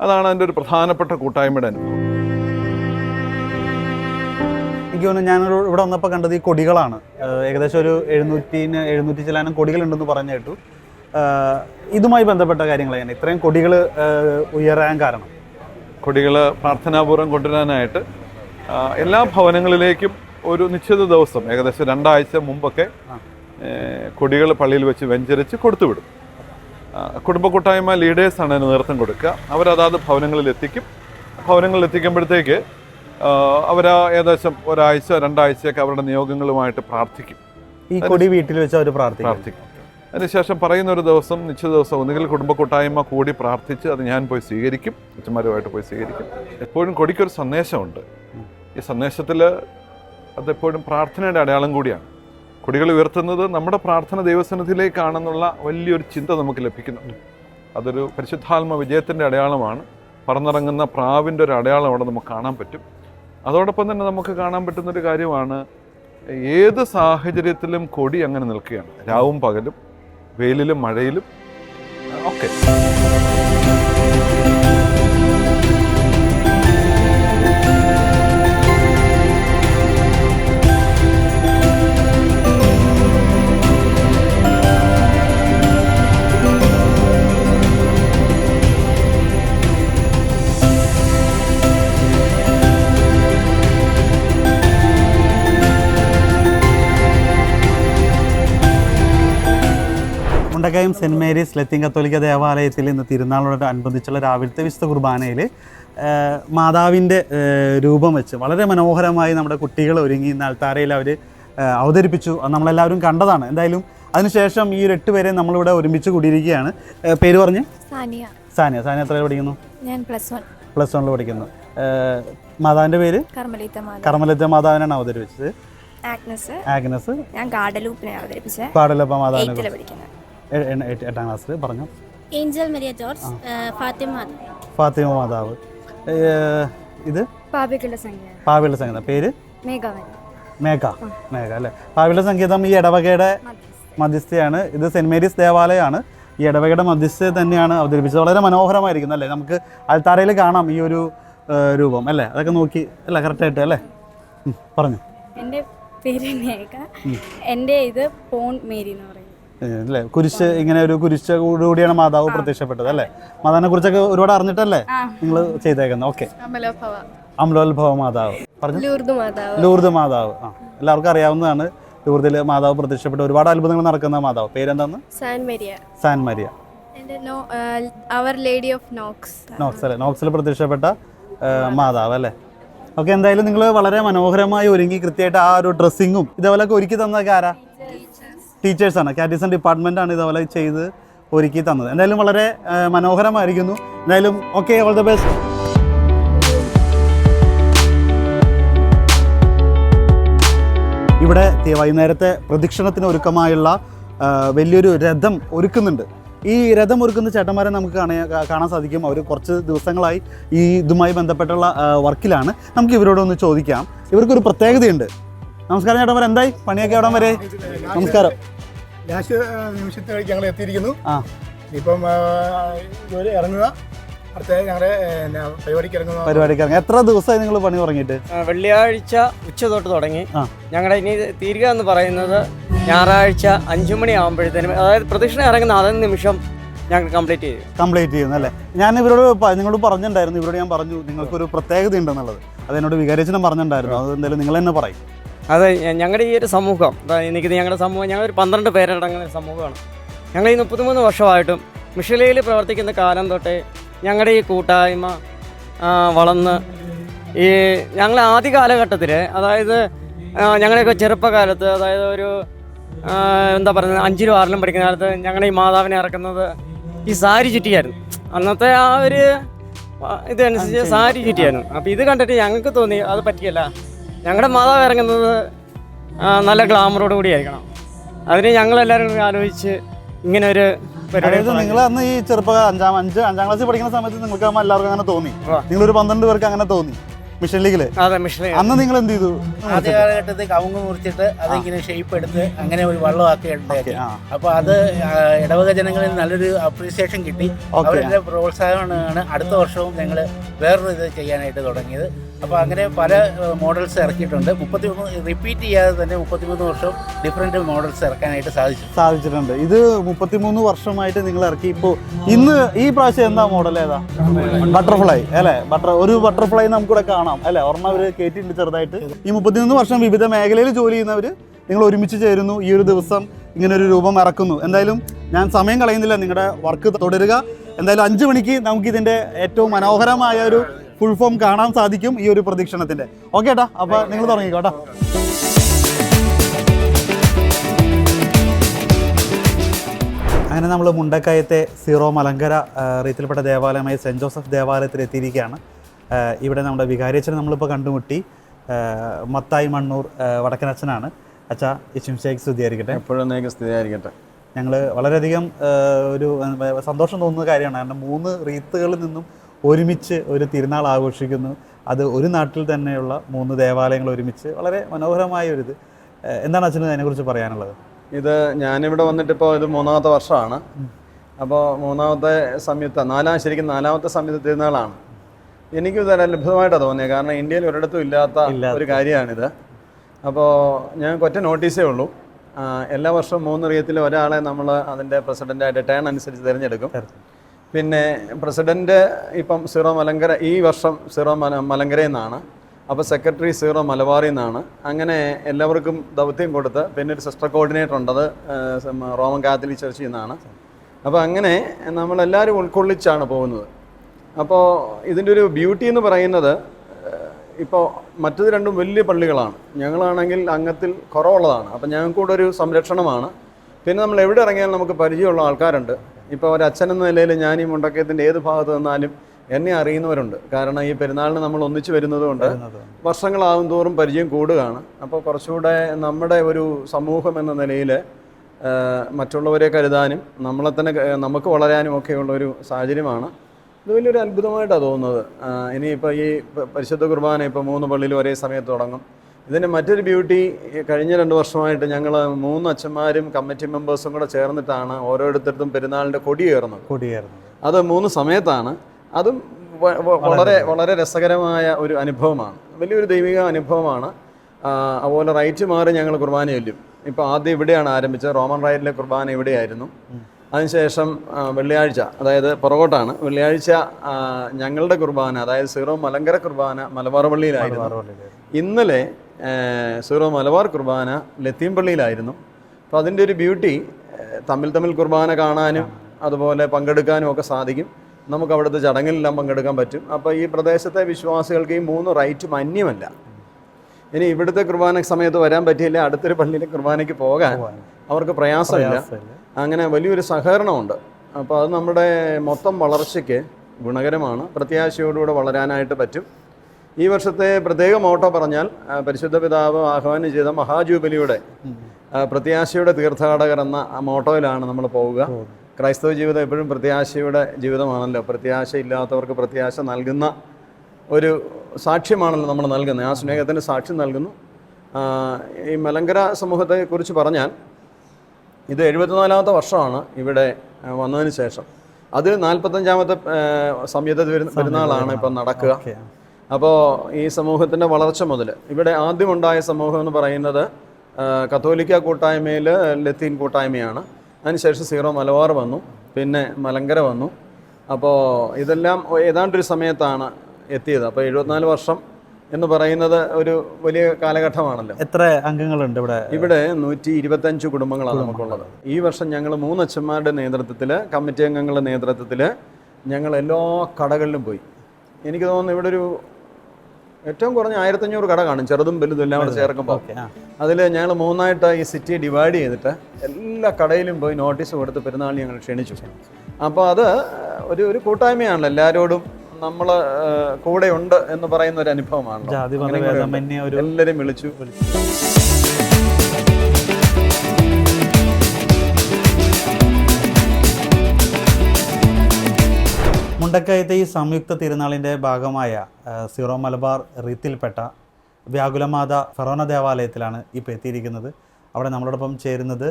അതാണ് അതിന്റെ ഒരു പ്രധാനപ്പെട്ട കൂട്ടായ്മയുടെ അനുഭവം. എനിക്ക് തോന്നുന്നു ഞാൻ ഇവിടെ വന്നപ്പോൾ കണ്ടത് ഈ കൊടികളാണ്. ഏകദേശം ഒരു എഴുന്നൂറ്റിന് എഴുന്നൂറ്റി ചിലാനും കൊടികളുണ്ടെന്ന് പറഞ്ഞു കേട്ടു. ഇതുമായി ബന്ധപ്പെട്ട കാര്യങ്ങൾ എങ്ങനെ? ഇത്രയും കൊടികൾ ഉയരാൻ കാരണം. കൊടികൾ പ്രാർത്ഥനാപൂർവം കൊണ്ടുവരാനായിട്ട് എല്ലാ ഭവനങ്ങളിലേക്കും ഒരു നിശ്ചിത ദിവസം ഏകദേശം രണ്ടാഴ്ച മുമ്പൊക്കെ. കൊടികൾ പള്ളിയിൽ വെച്ച് വെഞ്ചരിച്ച് കൊടുത്തുവിടും. കുടുംബ കൂട്ടായ്മ ലീഡേഴ്സാണ് അതിന് നേതൃത്വം കൊടുക്കുക. അവരതാത് ഭവനങ്ങളിൽ എത്തിക്കും. ഭവനങ്ങളിൽ എത്തിക്കുമ്പോഴത്തേക്ക് അവർ ഏകദേശം ഒരാഴ്ച രണ്ടാഴ്ചയൊക്കെ അവരുടെ നിയോഗങ്ങളുമായിട്ട് പ്രാർത്ഥിക്കും. ഈ കൊടി വീട്ടിൽ വെച്ച് അവർ പ്രാർത്ഥിക്കും. പ്രാർത്ഥിക്കും. അതിനുശേഷം പറയുന്ന ഒരു ദിവസം നിശ്ചിത ദിവസം ഒന്നുകിൽ കുടുംബ കൂട്ടായ്മ കൂടി പ്രാർത്ഥിച്ച് അത് ഞാൻ പോയി സ്വീകരിക്കും അച്ഛന്മാരുമായിട്ട് പോയി സ്വീകരിക്കും. എപ്പോഴും കൊടിക്കൊരു സന്ദേശമുണ്ട്. ഈ സന്ദേശത്തിൽ അതെപ്പോഴും പ്രാർത്ഥനയുടെ അടയാളം കൂടിയാണ്. കൊടികൾ ഉയർത്തുന്നത് നമ്മുടെ പ്രാർത്ഥന ദൈവസന്നിധിയിലേക്കാണെന്നുള്ള വലിയൊരു ചിന്ത നമുക്ക് ലഭിക്കുന്നുണ്ട്. അതൊരു പരിശുദ്ധാത്മ വിജയത്തിന്റെ അടയാളമാണ്. പറന്നിറങ്ങുന്ന പ്രാവിന്റെ ഒരു അടയാളം അവിടെ നമുക്ക് കാണാൻ പറ്റും. അതോടൊപ്പം തന്നെ നമുക്ക് കാണാൻ പറ്റുന്നൊരു കാര്യമാണ് ഏത് സാഹചര്യത്തിലും കൊടി അങ്ങനെ നിൽക്കുകയാണ്. രാവും പകലും വെയിലിലും മഴയിലും. ഒക്കെ മുണ്ടക്കയം സെന്റ് മേരീസ് ലത്തീൻ കത്തോലിക്ക ദേവാലയത്തിൽ ഇന്ന് തിരുനാളോട് അനുബന്ധിച്ചുള്ള രാവിലത്തെ വിശുദ്ധ കുർബാനയിൽ മാതാവിന്റെ രൂപം വെച്ച് വളരെ മനോഹരമായി നമ്മുടെ കുട്ടികൾ ഒരുങ്ങി ഇന്ന് അൾത്താരയിൽ അവർ അവതരിപ്പിച്ചു. അത് നമ്മളെല്ലാവരും കണ്ടതാണ്. എന്തായാലും അതിനുശേഷം ഈ ഒരു എട്ട് പേരെ നമ്മളിവിടെ ഒരുമിച്ച് കൂടിയിരിക്കുകയാണ്. പേര് പറഞ്ഞ്? സാനിയ. സാനിയ. സാനിയ എത്രയിൽ പഠിക്കുന്നു? ഞാൻ പ്ലസ് വൺ. പ്ലസ് വണ്ണിൽ പഠിക്കുന്നു. മാതാവിന്റെ പേര്? കർമ്മലിത്ത മാത കർമ്മലത്തെ മാതാവിനാണ് അവതരിപ്പിച്ചത്. ആഗ്നസ്. ആഗ്നസ്. ഞാൻ ഗാഡലൂപ്പിനെ അവതരിപ്പിച്ചത്. ഗാഡലൂപ്പ മാതാവിനെ പഠിക്കുന്നത്. എട്ട്- ക്ലാസ്സിൽ പറഞ്ഞു? ഏഞ്ചൽ മരിയ ജോർജ് ഫാത്തിമ ഫാത്തിമ മാതാവ്. ഇത്? പാവിയുടെ സംഗീതം. പേര്? മേഘ മേഘ. അല്ലേ? പാവിയുടെ സംഗീതം ഈ ഇടവകയുടെ മധ്യസ്ഥയാണ്. ഇത് സെന്റ് മേരീസ് ദേവാലയമാണ്. ഈ ഇടവകയുടെ മധ്യസ്ഥ തന്നെയാണ് അവതരിപ്പിച്ചത്. വളരെ മനോഹരമായിരിക്കുന്നു അല്ലേ? നമുക്ക് അൽത്താരയിൽ കാണാം ഈ ഒരു രൂപം അല്ലേ? അതൊക്കെ നോക്കി അല്ല? കറക്റ്റായിട്ട് അല്ലേ? പറഞ്ഞു. എന്റെ പേര് മേഘ. എന്റെ ഇത് പോൺ മേരി എന്ന് പറയുന്നത് ഏഹ്, അല്ലേ? കുരിശ് ഇങ്ങനെ ഒരു കുരിശ് കൂടിയാണ് മാതാവ് പ്രത്യക്ഷപ്പെട്ടത് അല്ലേ? മാതാവിനെ കുറിച്ചൊക്കെ ഒരുപാട് അറിഞ്ഞിട്ടല്ലേ നിങ്ങൾ ചെയ്തേക്കുന്നത്? ഓക്കെ. അമലോത്ഭവ. മാതാവ്. പറഞ്ഞു. ലൂർദ് മാതാവ്. ആ. എല്ലാവർക്കും അറിയാവുന്നതാണ് ലൂർദിൽ മാതാവ് പ്രത്യക്ഷപ്പെട്ട ഒരുപാട് അത്ഭുതങ്ങൾ നടക്കുന്ന മാതാവ്. പേരെന്താന്ന് സാൻ മേരിയ our lady of Knock. Knock അല്ലേ? നോക്സിൽ പ്രത്യക്ഷപ്പെട്ട മാതാവ് അല്ലേ? ഓക്കെ എന്തായാലും നിങ്ങൾ വളരെ മനോഹരമായി ഒരുങ്ങി കൃത്യമായിട്ട് ആ ഒരു ഡ്രസ്സിങ്ങും ഇതേപോലെയൊക്കെ ഒരുക്കി തന്നതൊക്കെ ആരാ? ടീച്ചേഴ്സാണ് കാറ്റീസൺ ഡിപ്പാർട്ട്മെന്റാണ് ഇതുപോലെ ചെയ്ത് ഒരുക്കി തന്നത്. എന്തായാലും വളരെ മനോഹരമായിരിക്കുന്നു. എന്തായാലും ഓക്കെ ഓൾ ദ ബെസ്റ്റ് ഇവിടെ വൈകുന്നേരത്തെ പ്രദക്ഷിണത്തിന് ഒരുക്കമായുള്ള വലിയൊരു രഥം ഒരുക്കുന്നുണ്ട്. ഈ രഥം ഒരുക്കുന്ന ചേട്ടന്മാരെ നമുക്ക് കാണാൻ കാണാൻ സാധിക്കും. അവർ കുറച്ച് ദിവസങ്ങളായി ഈ ഇതുമായി ബന്ധപ്പെട്ടുള്ള വർക്കിലാണ്. നമുക്ക് ഇവരോടൊന്ന് ചോദിക്കാം. ഇവർക്കൊരു പ്രത്യേകതയുണ്ട്. നമസ്കാരം ചേട്ടന്മാർ എന്തായി? പണിയൊക്കെ എവിടം വരെ? നമസ്കാരം. ലാസ്റ്റ് നിമിഷത്തിലേക്ക് ഞങ്ങൾ എത്തിയിരിക്കുന്നു. ആ. ഇപ്പം ജോലി ഇറങ്ങുക. അടുത്ത ഞങ്ങളുടെ പരിപാടിക്ക് ഇറങ്ങുക. പരിപാടിക്ക് ഇറങ്ങുക. എത്ര ദിവസമായി നിങ്ങൾ പണി തുടങ്ങിയിട്ട്? വെള്ളിയാഴ്ച ഉച്ച തൊട്ട് തുടങ്ങി. ആ. ഞങ്ങളുടെ ഇനി തീരുക എന്ന് പറയുന്നത് ഞായറാഴ്ച അഞ്ചു മണി ആകുമ്പോഴത്തേനും അതായത് പ്രദക്ഷിണ ഇറങ്ങുന്ന അതേ നിമിഷം ഞങ്ങൾ കംപ്ലീറ്റ് ചെയ്തു കംപ്ലീറ്റ് ചെയ്യുന്നു അല്ലേ? ഞാൻ ഇവരോട് നിങ്ങളോട് പറഞ്ഞിട്ടുണ്ടായിരുന്നു ഇവരോട് ഞാൻ പറഞ്ഞു നിങ്ങൾക്കൊരു പ്രത്യേകത ഉണ്ടെന്നുള്ളത്. അത് എന്നോട് വികാരിച്ചനും പറഞ്ഞിട്ടുണ്ടായിരുന്നു. അത് എന്തായാലും നിങ്ങൾ തന്നെ പറയും. അത് ഞങ്ങളുടെ ഈ ഒരു സമൂഹം എനിക്ക് ഞങ്ങളുടെ സമൂഹം ഞങ്ങളൊരു പന്ത്രണ്ട് പേരടങ്ങുന്ന ഒരു സമൂഹമാണ്. ഞങ്ങൾ ഈ മുപ്പത്തിമൂന്ന് വർഷമായിട്ടും മിഷലയിൽ പ്രവർത്തിക്കുന്ന കാലം തൊട്ടേ ഞങ്ങളുടെ ഈ കൂട്ടായ്മ വളർന്ന് ഈ ഞങ്ങൾ ആദ്യ കാലഘട്ടത്തിൽ അതായത് ഞങ്ങളുടെയൊക്കെ ചെറുപ്പകാലത്ത് അതായത് ഒരു എന്താ പറയുന്നത് അഞ്ചിലും ആറിലും പഠിക്കുന്ന കാലത്ത് ഞങ്ങളുടെ ഈ മാതാവിനെ ഇറക്കുന്നത് ഈ സാരി ചുറ്റിയായിരുന്നു. അന്നത്തെ ആ ഒരു ഇതനുസരിച്ച് സാരി ചുറ്റിയായിരുന്നു. അപ്പോൾ ഇത് കണ്ടിട്ട് ഞങ്ങൾക്ക് തോന്നി അത് പറ്റിയല്ല. ഞങ്ങളുടെ മാതാവ് ഇറങ്ങുന്നത് നല്ല ഗ്ലാമറോട് കൂടി ആയിരിക്കണം. അതിന് ഞങ്ങളെല്ലാവരും കൂടി ആലോചിച്ച് ഇങ്ങനെ ഒരു അതായത് നിങ്ങൾ അന്ന് ഈ ചെറുപ്പ അഞ്ചാം അഞ്ച് അഞ്ചാം ക്ലാസ്സിൽ പഠിക്കുന്ന സമയത്ത് നിങ്ങൾക്ക് എല്ലാവർക്കും അങ്ങനെ തോന്നി. നിങ്ങൾ ഒരു പന്ത്രണ്ട് പേർക്ക് അങ്ങനെ തോന്നി മിഷൻ ലീഗിൽ. അതെ മിഷലേ അന്ന് നിങ്ങൾ എന്ത് ചെയ്തു? ആദ്യ കാലഘട്ടത്തിൽ കവുങ്ങ് മുറിച്ചിട്ട് അതിങ്ങനെ ഷേപ്പ് എടുത്ത് അങ്ങനെ ഒരു വള്ളമാക്കി ഉണ്ടാക്കി അപ്പൊ അപ്പോൾ അത് ഇടവക ജനങ്ങളിൽ നല്ലൊരു അപ്രീസിയേഷൻ കിട്ടി. ഓക്കെ അവരുടെ പ്രോത്സാഹനമാണ് അടുത്ത വർഷവും ഞങ്ങൾ വേറൊരു ഇത് ചെയ്യാനായിട്ട് തുടങ്ങിയത്. അപ്പോൾ അങ്ങനെ പല മോഡൽസ് ഇറക്കിയിട്ടുണ്ട്. മുപ്പത്തി മൂന്ന് റിപ്പീറ്റ് ചെയ്യാതെ തന്നെ മുപ്പത്തിമൂന്ന് വർഷം ഡിഫറെന്റ് മോഡൽസ് ഇറക്കാനായിട്ട് സാധിച്ചു. സാധിച്ചിട്ടുണ്ട്. ഇത് മുപ്പത്തിമൂന്ന് വർഷമായിട്ട് നിങ്ങൾ ഇറക്കി. ഇപ്പോൾ ഇന്ന് ഈ പ്രാവശ്യം എന്താ മോഡൽ ഏതാ? ബട്ടർഫ്ലൈ അല്ലേ? ബട്ടർ ഒരു ബട്ടർഫ്ലൈ നമുക്കിവിടെ കാണാം അല്ലേ? ഓർമ്മ അവർ കയറ്റിയിട്ടുണ്ട് ചെറുതായിട്ട്. ഈ മുപ്പത്തിമൂന്ന് വർഷം വിവിധ മേഖലയിൽ ജോലി ചെയ്യുന്നവർ നിങ്ങൾ ഒരുമിച്ച് ചേരുന്നു. ഈ ഒരു ദിവസം ഇങ്ങനെ ഒരു രൂപം ഇറക്കുന്നു. എന്തായാലും ഞാൻ സമയം കളയുന്നില്ല. നിങ്ങളുടെ വർക്ക് തുടരുക. എന്തായാലും അഞ്ച് മണിക്ക് നമുക്ക് ഇതിന്റെ ഏറ്റവും മനോഹരമായ ഒരു ഫുൾ ഫോം കാണാൻ സാധിക്കും ഈ ഒരു പ്രദക്ഷിണത്തിന്റെ ഓക്കെ ഏട്ടാ അപ്പോൾ നിങ്ങൾ തുടങ്ങിക്കോട്ടോ അങ്ങനെ നമ്മൾ മുണ്ടക്കയത്തെ സീറോ മലങ്കര റീത്തിൽപ്പെട്ട ദേവാലയമായ സെന്റ് ജോസഫ് ദേവാലയത്തിൽ എത്തിയിരിക്കുകയാണ് ഇവിടെ നമ്മുടെ വികാരിയച്ഛനെ നമ്മളിപ്പോൾ കണ്ടുമുട്ടി. മത്തായി മണ്ണൂർ വടക്കനച്ഛനാണ്. അച്ഛാ ഷേഖ് സ്തുതിയായിരിക്കട്ടെ. എപ്പോഴും നീക്ക് സ്ഥിതിയായിരിക്കട്ടെ ഞങ്ങൾ വളരെയധികം ഒരു സന്തോഷം തോന്നുന്ന കാര്യമാണ്. കാരണം മൂന്ന് റീത്തുകളിൽ നിന്നും ഒരുമിച്ച് ഒരു തിരുനാൾ ആഘോഷിക്കുന്നു. അത് ഒരു നാട്ടിൽ തന്നെയുള്ള മൂന്ന് ദേവാലയങ്ങൾ ഒരുമിച്ച് വളരെ മനോഹരമായ ഒരു ഇത്. എന്താണ് അച്ഛന് അതിനെക്കുറിച്ച് പറയാനുള്ളത്? ഇത് ഞാനിവിടെ വന്നിട്ട് ഇപ്പോൾ ഇത് മൂന്നാമത്തെ വർഷമാണ്. അപ്പോൾ മൂന്നാമത്തെ സംയുക്ത നാലാം ശരിക്കും നാലാമത്തെ സംയുക്ത തിരുനാളാണ്. എനിക്ക് ഇത് അത്ഭുതമായിട്ടാണ് തോന്നിയത് കാരണം ഇന്ത്യയിൽ ഒരിടത്തും ഇല്ലാത്ത. ഒരു കാര്യമാണിത്. അപ്പോൾ ഞാൻ ഒറ്റ നോട്ടീസേ ഉള്ളൂ. എല്ലാ വർഷവും മൂന്ന് റിയത്തിൽ ഒരാളെ നമ്മൾ അതിന്റെ പ്രസിഡന്റായിട്ട് ടേൺ അനുസരിച്ച് തിരഞ്ഞെടുക്കും. പിന്നെ പ്രസിഡന്റ് ഇപ്പം സീറോ മലങ്കര ഈ വർഷം സീറോ മല മലങ്കരയിൽ നിന്നാണ്. അപ്പോൾ സെക്രട്ടറി സീറോ മലബാറിൽ നിന്നാണ്. അങ്ങനെ എല്ലാവർക്കും ദൗത്യം കൊടുത്ത് പിന്നെ ഒരു സിസ്റ്റർ കോർഡിനേറ്റർ ഉണ്ട് അത് റോമൻ കാത്തലിക് ചർച്ചിൽ നിന്നാണ്. അപ്പോൾ അങ്ങനെ നമ്മളെല്ലാവരും ഉൾക്കൊള്ളിച്ചാണ് പോകുന്നത്. അപ്പോൾ ഇതിന്റെ ഒരു ബ്യൂട്ടി എന്ന് പറയുന്നത് ഇപ്പോൾ മറ്റത് രണ്ടും വലിയ പള്ളികളാണ്. ഞങ്ങളാണെങ്കിൽ അംഗത്തിൽ കുറവുള്ളതാണ്. അപ്പോൾ ഞങ്ങൾക്കൂടെ ഒരു സംരക്ഷണമാണ്. പിന്നെ നമ്മൾ എവിടെ ഇറങ്ങിയാലും നമുക്ക് പരിചയമുള്ള ആൾക്കാരുണ്ട്. ഇപ്പോൾ ഒരു അച്ഛനെന്ന എന്ന നിലയിൽ ഞാൻ ഈ മുണ്ടക്കയത്തിന്റെ ഏത് ഭാഗത്ത് നിന്നാലും എന്നെ അറിയുന്നവരുണ്ട്. കാരണം ഈ പെരുന്നാളിന് നമ്മൾ ഒന്നിച്ചു വരുന്നത് കൊണ്ട് വർഷങ്ങളാവും തോറും പരിചയം കൂടുകയാണ്. അപ്പോൾ കുറച്ചുകൂടെ നമ്മുടെ ഒരു സമൂഹം എന്ന നിലയിൽ മറ്റുള്ളവരെ കരുതാനും നമ്മളെ തന്നെ നമുക്ക് വളരാനും ഒക്കെയുള്ള ഒരു സാഹചര്യമാണ്. ഇത് വലിയൊരു അത്ഭുതമായിട്ടാണ് തോന്നുന്നത്. ഇനിയിപ്പോൾ ഈ പരിശുദ്ധ കുർബാന ഇപ്പോൾ മൂന്ന് പള്ളിയിൽ ഒരേ സമയത്ത് തുടങ്ങും. ഇതിന്റെ മറ്റൊരു ബ്യൂട്ടി കഴിഞ്ഞ രണ്ട് വർഷമായിട്ട് ഞങ്ങൾ മൂന്ന് അച്ഛന്മാരും കമ്മിറ്റി മെമ്പേഴ്സും കൂടെ ചേർന്നിട്ടാണ് ഓരോരുത്തർക്കും പെരുന്നാളിന്റെ കൊടി കൊടിയേറുന്നത് കൊടിയായിരുന്നു അത് മൂന്ന് സമയത്താണ്. അതും വളരെ വളരെ രസകരമായ. ഒരു അനുഭവമാണ്. വലിയൊരു ദൈവിക അനുഭവമാണ്. അതുപോലെ റൈറ്റ് മാറി ഞങ്ങൾ കുർബാന ചൊല്ലും. ഇപ്പോൾ ആദ്യം ഇവിടെയാണ് ആരംഭിച്ചത്. റോമൻ റൈറ്റിലെ കുർബാന ഇവിടെയായിരുന്നു. അതിനുശേഷം വെള്ളിയാഴ്ച അതായത് പുറകോട്ടാണ്. വെള്ളിയാഴ്ച ഞങ്ങളുടെ കുർബാന അതായത് സീറോ മലങ്കര കുർബാന മലബാർ പള്ളിയിലായിരുന്നു. ഇന്നലെ സീറോ മലബാർ കുർബാന ലത്തീം പള്ളിയിലായിരുന്നു അപ്പോൾ അതിന്റെ ഒരു ബ്യൂട്ടി തമ്മിൽ തമ്മിൽ കുർബാന കാണാനും അതുപോലെ പങ്കെടുക്കാനും ഒക്കെ സാധിക്കും. നമുക്ക് അവിടുത്തെ ചടങ്ങിലെല്ലാം പങ്കെടുക്കാൻ പറ്റും. അപ്പോൾ ഈ പ്രദേശത്തെ വിശ്വാസികൾക്ക് ഈ മൂന്ന് റൈറ്റും അന്യമല്ല. ഇനി ഇവിടുത്തെ കുർബാന സമയത്ത് വരാൻ പറ്റിയില്ല അടുത്തൊരു പള്ളിയിലെ കുർബാനയ്ക്ക് പോകാൻ അവർക്ക് പ്രയാസമില്ല. അങ്ങനെ വലിയൊരു സഹകരണമുണ്ട്. അപ്പോൾ അത് നമ്മുടെ മൊത്തം വളർച്ചയ്ക്ക് ഗുണകരമാണ്. പ്രത്യാശയോടുകൂടെ വളരാനായിട്ട് പറ്റും. ഈ വർഷത്തെ പ്രത്യേക മോട്ടോ പറഞ്ഞാൽ പരിശുദ്ധ പിതാവ് ആഹ്വാനം ചെയ്ത മഹാജൂബിലിയുടെ പ്രത്യാശയുടെ തീർത്ഥാടകർ എന്ന മോട്ടോയിലാണ് നമ്മൾ പോവുക. ക്രൈസ്തവ ജീവിതം എപ്പോഴും പ്രത്യാശയുടെ ജീവിതമാണല്ലോ. പ്രത്യാശ ഇല്ലാത്തവർക്ക് പ്രത്യാശ നൽകുന്ന ഒരു സാക്ഷ്യമാണല്ലോ നമ്മൾ നൽകുന്നത്. ആ സ്നേഹത്തിന് സാക്ഷ്യം നൽകുന്നു. ഈ മലങ്കര സമൂഹത്തെക്കുറിച്ച് പറഞ്ഞാൽ ഇത് എഴുപത്തിനാലാമത്തെ വർഷമാണ് ഇവിടെ വന്നതിന് ശേഷം. അതിൽ നാൽപ്പത്തഞ്ചാമത്തെ സംയുക്ത പെരു- പെരുന്നാളാണ് ഇപ്പം നടക്കുക. അപ്പോൾ ഈ സമൂഹത്തിന്റെ വളർച്ച മുതൽ ഇവിടെ ആദ്യമുണ്ടായ സമൂഹം എന്ന് പറയുന്നത് കത്തോലിക്ക കൂട്ടായ്മയിൽ ലത്തീൻ കൂട്ടായ്മയാണ്. അതിനുശേഷം സീറോ മലബാർ വന്നു പിന്നെ മലങ്കര വന്നു. അപ്പോൾ ഇതെല്ലാം ഏതാണ്ടൊരു സമയത്താണ് എത്തിയത്. അപ്പോൾ എഴുപത്തിനാല് വർഷം എന്ന് പറയുന്നത് ഒരു വലിയ കാലഘട്ടമാണല്ലോ. എത്ര അംഗങ്ങളുണ്ട് ഇവിടെ? ഇവിടെ നൂറ്റി ഇരുപത്തഞ്ച് കുടുംബങ്ങളാണ് നമുക്കുള്ളത്. ഈ വർഷം ഞങ്ങൾ മൂന്നച്ഛന്മാരുടെ നേതൃത്വത്തിൽ കമ്മിറ്റി അംഗങ്ങളുടെ നേതൃത്വത്തിൽ ഞങ്ങൾ എല്ലാ കടകളിലും പോയി. എനിക്ക് തോന്നുന്നു ഇവിടെ ഒരു ഏറ്റവും കുറഞ്ഞ ആയിരത്തഞ്ഞൂറ് കട കാണും. ചെറുതും വലുതും എല്ലാം കൂടെ ചേർക്കുമ്പോൾ അതിൽ ഞങ്ങൾ മൂന്നായിട്ട് ഈ സിറ്റി ഡിവൈഡ് ചെയ്തിട്ട് എല്ലാ കടയിലും പോയി നോട്ടീസ് കൊടുത്ത് പെരുന്നാളിന് ഞങ്ങൾ ക്ഷണിച്ചു. അപ്പോൾ അത് ഒരു ഒരു കൂട്ടായ്മയാണല്ലോ എല്ലാവരോടും നമ്മൾ കൂടെ ഉണ്ട് എന്ന് പറയുന്ന ഒരു അനുഭവമാണല്ലോ. എല്ലാവരും വിളിച്ചു. വിളിച്ചു. മുണ്ടക്കയത്തെ ഈ സംയുക്ത തിരുനാളിന്റെ ഭാഗമായ സിറോ മലബാർ റീത്തിൽപ്പെട്ട വ്യാകുലമാത ഫെറോന ദേവാലയത്തിലാണ് ഇപ്പോൾ എത്തിയിരിക്കുന്നത്. അവിടെ നമ്മളോടൊപ്പം ചേരുന്നത്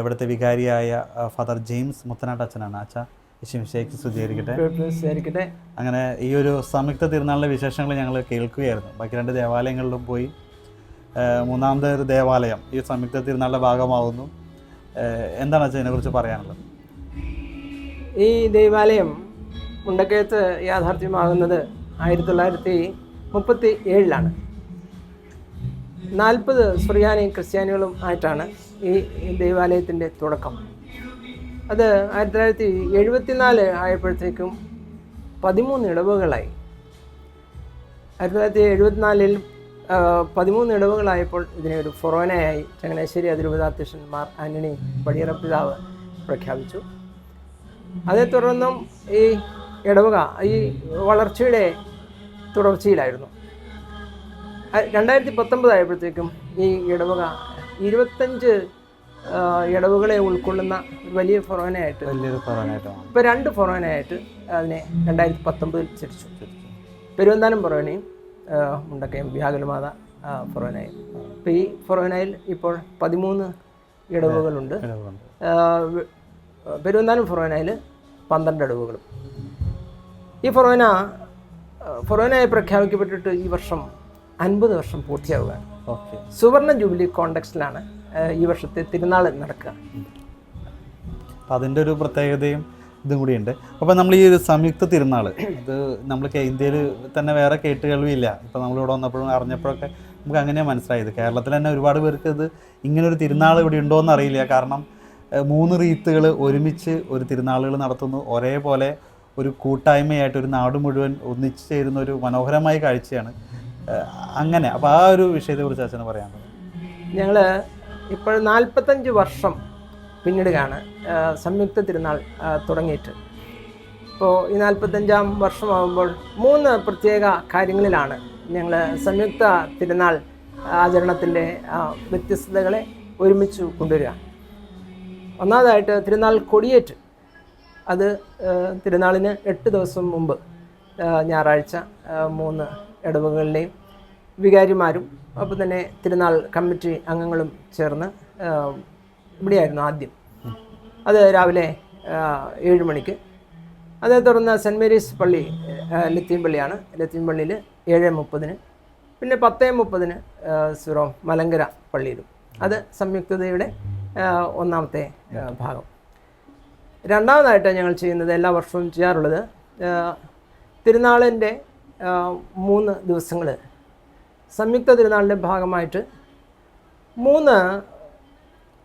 ഇവിടുത്തെ വികാരിയായ ഫാദർ ജെയിംസ് മുത്തനാട്ട് അച്ഛനാണ്. അച്ഛ വിശേഷിക്ക് സ്വീകരിക്കട്ടെ അങ്ങനെ ഈ ഒരു സംയുക്ത തിരുനാളിന്റെ വിശേഷങ്ങൾ ഞങ്ങൾ കേൾക്കുകയായിരുന്നു. ബാക്കി രണ്ട് ദേവാലയങ്ങളിലും പോയി മൂന്നാമത്തെ ഒരു ദേവാലയം ഈ സംയുക്ത തിരുനാളിന്റെ ഭാഗമാകുന്നു എന്താണ് അച്ഛൻ ഇതിനെക്കുറിച്ച് പറയാനുള്ളത്? ഈ ദൈവാലയം മുണ്ടക്കയത്ത് യാഥാർത്ഥ്യമാകുന്നത് ആയിരത്തി തൊള്ളായിരത്തി മുപ്പത്തി ഏഴിലാണ് നാൽപ്പത് സുറിയാനി ക്രിസ്ത്യാനികളും ആയിട്ടാണ് ഈ ദേവാലയത്തിന്റെ തുടക്കം. അത് ആയിരത്തി തൊള്ളായിരത്തി എഴുപത്തിനാല് ആയപ്പോഴത്തേക്കും പതിമൂന്ന് ഇടവുകളായി. ആയിരത്തി തൊള്ളായിരത്തി എഴുപത്തിനാലിൽ പതിമൂന്ന് ഇടവുകളായപ്പോൾ ഇതിനെ ഒരു ഫൊറോനയായി ചങ്ങനാശ്ശേരി അതിരൂപതാധ്യക്ഷൻ മാർ ആന്റണി പടിയറ പിതാവ് പ്രഖ്യാപിച്ചു. അതേ തുടർന്നും ഈ ഇടവക. ഈ വളർച്ചയുടെ തുടർച്ചയിലായിരുന്നു. രണ്ടായിരത്തി പത്തൊമ്പത് ആയപ്പോഴത്തേക്കും ഈ ഇടവക ഇരുപത്തഞ്ച് ഇടവുകളെ ഉൾക്കൊള്ളുന്ന വലിയ ഫൊറോനയായിട്ട് വലിയൊരു ഫൊറോനായിട്ട് ഇപ്പോൾ രണ്ട് ഫൊറോനയായിട്ട് അതിനെ രണ്ടായിരത്തി പത്തൊമ്പതിൽ തിരിച്ചു പെരുവന്താനം ഫൊറോനയും മുണ്ടക്കയും വ്യാകുലമാത ഫൊറോനയും. ഇപ്പോൾ ഈ ഫൊറോനയിൽ ഇപ്പോൾ പതിമൂന്ന് ഇടവുകളുണ്ട്. പെരുവന്താനം ഫൊറോനയിൽ പന്ത്രണ്ട് ഇടവുകളും. ഈ ഫൊറോന ഫൊറോനയെ പ്രഖ്യാപിക്കപ്പെട്ടിട്ട് ഈ വർഷം അൻപത് വർഷം പൂർത്തിയാവുകയാണ് ഓക്കെ. സുവർണ ജൂബിലി കോണ്ടക്സ്റ്റിലാണ് ഈ വർഷത്തെ തിരുനാൾ നടക്കുക. അപ്പം അതിന്റെ ഒരു പ്രത്യേകതയും ഇതും കൂടിയുണ്ട് അപ്പോൾ നമ്മൾ ഈ ഒരു സംയുക്ത തിരുനാൾ ഇത് നമ്മൾ ഇന്ത്യയിൽ തന്നെ വേറെ കേട്ടുകേൾവിയില്ല. ഇപ്പോൾ നമ്മളിവിടെ വന്നപ്പോഴും അറിഞ്ഞപ്പോഴൊക്കെ നമുക്ക് അങ്ങനെയാണ് മനസ്സിലായത്. കേരളത്തിൽ തന്നെ ഒരുപാട് പേർക്ക് ഇത് ഇങ്ങനൊരു തിരുനാൾ ഇവിടെ ഉണ്ടോ അറിയില്ല. കാരണം മൂന്ന് റീത്തുകൾ ഒരുമിച്ച് ഒരു തിരുനാളുകൾ നടത്തുന്നു. ഒരേപോലെ ഒരു കൂട്ടായ്മയായിട്ട് ഒരു നാട് മുഴുവൻ ഒന്നിച്ചു ചേരുന്ന ഒരു മനോഹരമായ കാഴ്ചയാണ്. അങ്ങനെ. അപ്പോൾ ആ ഒരു വിഷയത്തെക്കുറിച്ച് അച്ഛന് പറയാനുള്ളത് ഞങ്ങൾ ഇപ്പോൾ നാൽപ്പത്തഞ്ച് വർഷം പിന്നിടുകയാണ് സംയുക്ത തിരുനാൾ തുടങ്ങിയിട്ട്. ഇപ്പോൾ ഈ നാൽപ്പത്തഞ്ചാം വർഷമാകുമ്പോൾ മൂന്ന് പ്രത്യേക കാര്യങ്ങളിലാണ് ഞങ്ങൾ സംയുക്ത തിരുനാൾ ആചരണത്തിന്റെ വ്യത്യസ്തതകളെ ഒരുമിച്ച് കൊണ്ടുവരിക. ഒന്നാമതായിട്ട് തിരുനാൾ കൊടിയേറ്റ്. അത് തിരുനാളിന് എട്ട് ദിവസം മുമ്പ് ഞായറാഴ്ച മൂന്ന് ഇടവകളിലെയും വികാരിമാരും ഒപ്പം തന്നെ തിരുനാൾ കമ്മിറ്റി അംഗങ്ങളും ചേർന്ന് ഇവിടെയായിരുന്നു ആദ്യം. അത് രാവിലെ ഏഴ് മണിക്ക്. അതേ തുടർന്ന് സെന്റ് മേരീസ് പള്ളി ലത്തീൻ പള്ളിയാണ്. ലത്തീൻ പള്ളിയിൽ ഏഴ് മുപ്പതിന് പിന്നെ പത്തേ മുപ്പതിന് സിറോ മലങ്കര പള്ളിയിലും. അത് സംയുക്തതയുടെ ഒന്നാമത്തെ ഭാഗം. രണ്ടാമതായിട്ട് ഞങ്ങൾ ചെയ്യുന്നത് എല്ലാ വർഷവും ചെയ്യാറുള്ളത്. തിരുനാളിന്റെ മൂന്ന് ദിവസങ്ങൾ. സംയുക്ത തിരുനാളിന്റെ ഭാഗമായിട്ട് മൂന്ന്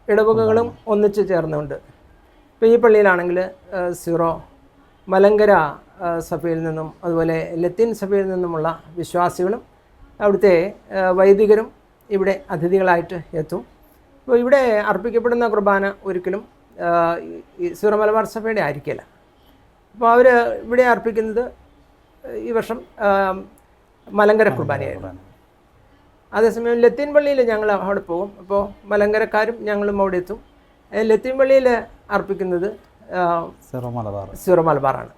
ഇടവകകളും ഒന്നിച്ച് ചേർന്നുണ്ട്. ഇപ്പോൾ ഈ പള്ളിയിലാണെങ്കിൽ സിറോ മലങ്കര സഭയിൽ നിന്നും അതുപോലെ ലത്തീൻ സഭയിൽ നിന്നുമുള്ള വിശ്വാസികളും അവിടുത്തെ വൈദികരും ഇവിടെ അതിഥികളായിട്ട് എത്തും. അപ്പോൾ ഇവിടെ അർപ്പിക്കപ്പെടുന്ന കുർബാന ഒരിക്കലും സീറോ മലബാർ സഭയുടെ ആയിരിക്കില്ല അപ്പോൾ അവർ ഇവിടെ അർപ്പിക്കുന്നത് ഈ വർഷം മലങ്കര കുർബാനയായിരുന്നു. അതേസമയം ലത്തീൻ പള്ളിയിൽ ഞങ്ങൾ അവിടെ പോകും. അപ്പോൾ മലങ്കരക്കാരും ഞങ്ങളും അവിടെ എത്തും. ലത്തീൻ പള്ളിയിൽ അർപ്പിക്കുന്നത് സീറോ മലബാർ. സീറോ മലബാറാണ്.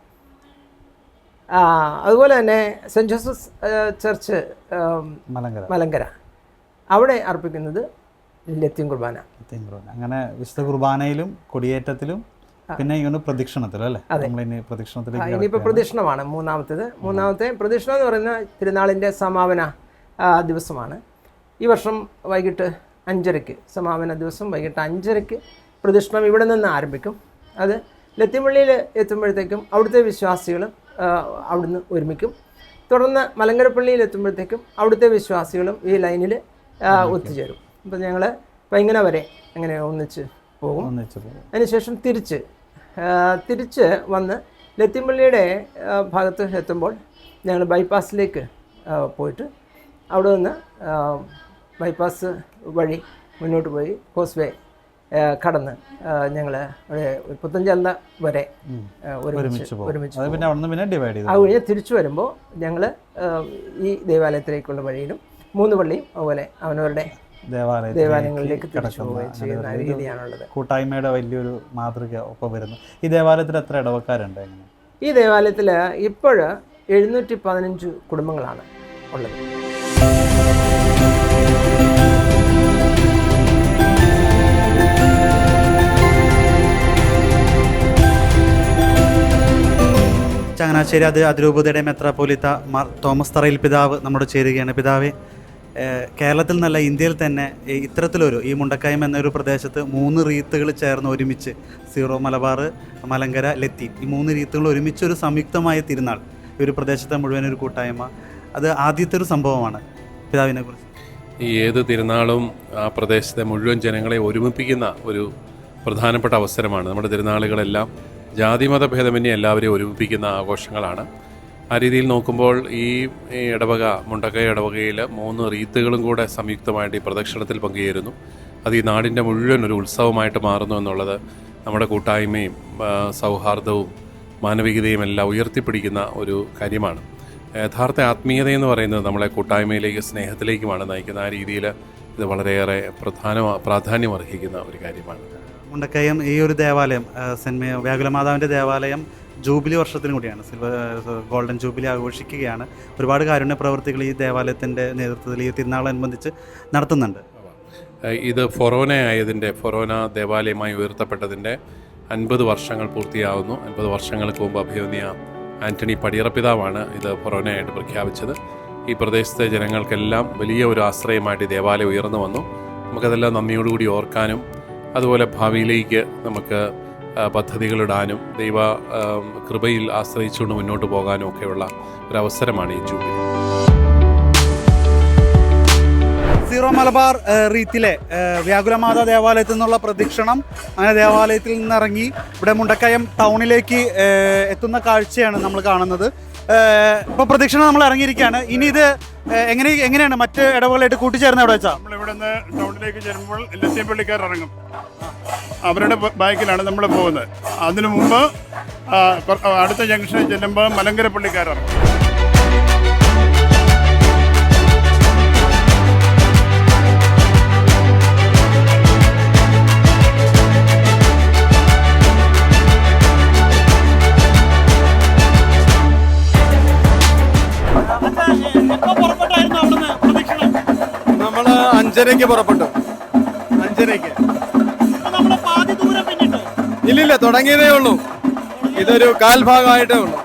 അതുപോലെ തന്നെ saint Joseph church Malankara. Malankara. അവിടെ അർപ്പിക്കുന്നത് ലത്തീൻ കുർബാന. തിങ്കുറോൻ അങ്ങനെ വിശുദ്ധ കുർബാനയിലും കൊടിയേറ്റത്തിലും പിന്നെ ഇങ്ങനെ പ്രദക്ഷിണത്തിലും അല്ലേ? നമ്മളിനി പ്രദക്ഷിണത്തിലേക്ക് ഇനിയിപ്പോൾ. പ്രദക്ഷിണമാണ് മൂന്നാമത്തേത്. മൂന്നാമത്തെ പ്രദക്ഷിണം എന്ന് പറയുന്ന തിരുനാളിന്റെ സമാപന ദിവസമാണ്. ഈ വർഷം വൈകിട്ട് അഞ്ചരയ്ക്ക് സമാപന ദിവസം വൈകിട്ട് അഞ്ചരയ്ക്ക് പ്രദക്ഷിണം ഇവിടെ നിന്ന് ആരംഭിക്കും. അത് ലത്തിമള്ളിയിൽ എത്തുമ്പോഴത്തേക്കും അവിടുത്തെ വിശ്വാസികൾ അവിടുന്ന് ഒരുമിക്കും. തുടർന്ന് മലങ്കരപ്പള്ളിയിൽ എത്തുമ്പോഴത്തേക്കും അവിടുത്തെ വിശ്വാസികളും ഈ ലൈനിൽ ഒത്തുചേരും. അപ്പം ഞങ്ങൾ ഇങ്ങനെ വരെ അങ്ങനെ ഒന്നിച്ച് പോകും. ഒന്നിച്ച് പോകും. അതിനുശേഷം തിരിച്ച് തിരിച്ച് വന്ന് ലത്തിമ്പള്ളിയുടെ ഭാഗത്ത് എത്തുമ്പോൾ ഞങ്ങൾ ബൈപ്പാസിലേക്ക് പോയിട്ട് അവിടെ നിന്ന് ബൈപ്പാസ് വഴി മുന്നോട്ട് പോയി കോസ്വേ കടന്ന് ഞങ്ങൾ പുത്തഞ്ചന്ത വരെ ഒരുമിച്ച് ഒരുമിച്ച് പോകും. അത് പിന്നെ അവിടെ പിന്നെ ഡിവൈഡ് ചെയ്തു ആ തിരിച്ചു വരുമ്പോൾ ഞങ്ങൾ ഈ ദേവാലയത്തിലേക്കുള്ള വഴിയിലും മൂന്ന് പള്ളിയും അതുപോലെ അവനവരുടെ ദേവാലയങ്ങളിലേക്ക് തിരിച്ചു പോവുകയും ചെയ്യുന്ന രീതിയാണുള്ളത് കൂട്ടായ്മയുടെ വലിയൊരു മാതൃക ഒപ്പം വരുന്നു. ഈ ദേവാലയത്തിൽ എത്ര ഇടവക്കാരുണ്ട് ഈ ദേവാലയത്തിൽ ഇപ്പോൾ എഴുന്നൂറ്റി പതിനഞ്ച് കുടുംബങ്ങളാണ് ഉള്ളത്. ചങ്ങനാശ്ശേരി അത് അതിരൂപതയുടെ മെത്രാപ്പോലിത്ത മാർ തോമസ് തറയിൽ പിതാവ് നമ്മുടെ ചേരുകയാണ്. പിതാവെ കേരളത്തിൽ നിന്നല്ല ഇന്ത്യയിൽ തന്നെ ഇത്തരത്തിലൊരു ഈ മുണ്ടക്കയം എന്നൊരു പ്രദേശത്ത് മൂന്ന് റീത്തുകൾ ചേർന്ന് ഒരുമിച്ച് സീറോ മലബാർ മലങ്കര ലെത്തി ഈ മൂന്ന് റീത്തുകൾ ഒരുമിച്ച് ഒരു സംയുക്തമായ തിരുനാൾ ഈ ഒരു പ്രദേശത്തെ മുഴുവൻ ഒരു കൂട്ടായ്മ. അത് ആദ്യത്തെ ഒരു സംഭവമാണ് പിതാവിനെ കുറിച്ച്. ഈ ഏത് തിരുനാളും ആ പ്രദേശത്തെ മുഴുവൻ ജനങ്ങളെ ഒരുമിപ്പിക്കുന്ന ഒരു പ്രധാനപ്പെട്ട അവസരമാണ്. നമ്മുടെ തിരുനാളുകളെല്ലാം ജാതിമത ഭേദമന്യേ എല്ലാവരെയും ഒരുമിപ്പിക്കുന്ന ആഘോഷങ്ങളാണ്. ആ രീതിയിൽ നോക്കുമ്പോൾ ഈ ഇടവക മുണ്ടക്കൈ ഇടവകയിൽ മൂന്ന് റീത്തുകളും കൂടെ സംയുക്തമായിട്ട് ഈ പ്രദക്ഷിണത്തിൽ പങ്കുചേരുന്നു. അത് ഈ നാടിന്റെ മുഴുവൻ ഒരു ഉത്സവമായിട്ട് മാറുന്നു എന്നുള്ളത് നമ്മുടെ കൂട്ടായ്മയും സൗഹാർദ്ദവും മാനവികതയും എല്ലാം ഉയർത്തിപ്പിടിക്കുന്ന ഒരു കാര്യമാണ്. യഥാർത്ഥ ആത്മീയത എന്ന് പറയുന്നത് നമ്മളെ കൂട്ടായ്മയിലേക്ക് സ്നേഹത്തിലേക്കുമാണ് നയിക്കുന്നത്. ആ രീതിയിൽ ഇത് വളരെയേറെ പ്രധാന പ്രാധാന്യം അർഹിക്കുന്ന ഒരു കാര്യമാണ്. മുണ്ടക്കയം ഈ ഒരു ദേവാലയം സെന്റ് വ്യാകുലമാതാവിന്റെ ദേവാലയം ജൂബിലി വർഷത്തിനും കൂടിയാണ്. സിൽവർ ഗോൾഡൻ ജൂബിലി ആഘോഷിക്കുകയാണ്. ഒരുപാട് കാരുണ്യ പ്രവർത്തികൾ ഈ ദേവാലയത്തിന്റെ നേതൃത്വത്തിൽ ഈ തിരുനാളനുബന്ധിച്ച് നടത്തുന്നുണ്ട്. ഇത് ഫൊറോന ആയതിന്റെ ഫൊറോന ദേവാലയമായി ഉയർത്തപ്പെട്ടതിന്റെ അൻപത് വർഷങ്ങൾ പൂർത്തിയാവുന്നു. അൻപത് വർഷങ്ങൾക്ക് മുമ്പ് അഭിമന്യ ആന്റണി പടിയറപ്പിതാവാണ് ഇത് ഫൊറോനയായിട്ട് പ്രഖ്യാപിച്ചത്. ഈ പ്രദേശത്തെ ജനങ്ങൾക്കെല്ലാം വലിയ ഒരു ആശ്രയമായിട്ട് ദേവാലയം ഉയർന്നു വന്നു. നമുക്കതെല്ലാം നന്ദിയോടുകൂടി ഓർക്കാനും അതുപോലെ ഭാവിയിലേക്ക് നമുക്ക് പദ്ധതികളിടാനും ദൈവ കൃപയിൽ ആശ്രയിച്ചുകൊണ്ട് മുന്നോട്ട് പോകാനും ഒക്കെയുള്ള ഒരു അവസരമാണ് ഈ ജൂബിലി. സീറോ മലബാർ റീത്തിലെ വ്യാകുലമാതാ ദേവാലയത്തിൽ നിന്നുള്ള പ്രദക്ഷിണം. അങ്ങനെ ദേവാലയത്തിൽ നിന്നിറങ്ങി ഇവിടെ മുണ്ടക്കയം ടൗണിലേക്ക് എത്തുന്ന കാഴ്ചയാണ് നമ്മൾ കാണുന്നത്. ഇപ്പൊ പ്രദക്ഷിണം നമ്മൾ ഇറങ്ങിയിരിക്കുകയാണ്. ഇനി ഇത് എങ്ങനെ എങ്ങനെയാണ് മറ്റ് ഇടവുകളായിട്ട് കൂട്ടിച്ചേർന്ന് അവിടെ വെച്ചാൽ നമ്മൾ ഇവിടെ നിന്ന് ടൗണിലേക്ക് ചെല്ലുമ്പോൾ ലത്തീംപള്ളിക്കാർ ഇറങ്ങും. അവരുടെ ബാക്കിലാണ് നമ്മൾ പോകുന്നത്. അതിനു മുമ്പ് അടുത്ത ജംഗ്ഷനിൽ ചെല്ലുമ്പോൾ മലങ്കര പള്ളിക്കാർ ഇറങ്ങും. അഞ്ചരയ്ക്ക് പുറപ്പെട്ടു? അഞ്ചരയ്ക്ക്. ഇല്ലില്ല തുടങ്ങിയതേ ഉള്ളൂ. ഇതൊരു കാൽഭാഗമായിട്ടേ ഉള്ളൂ.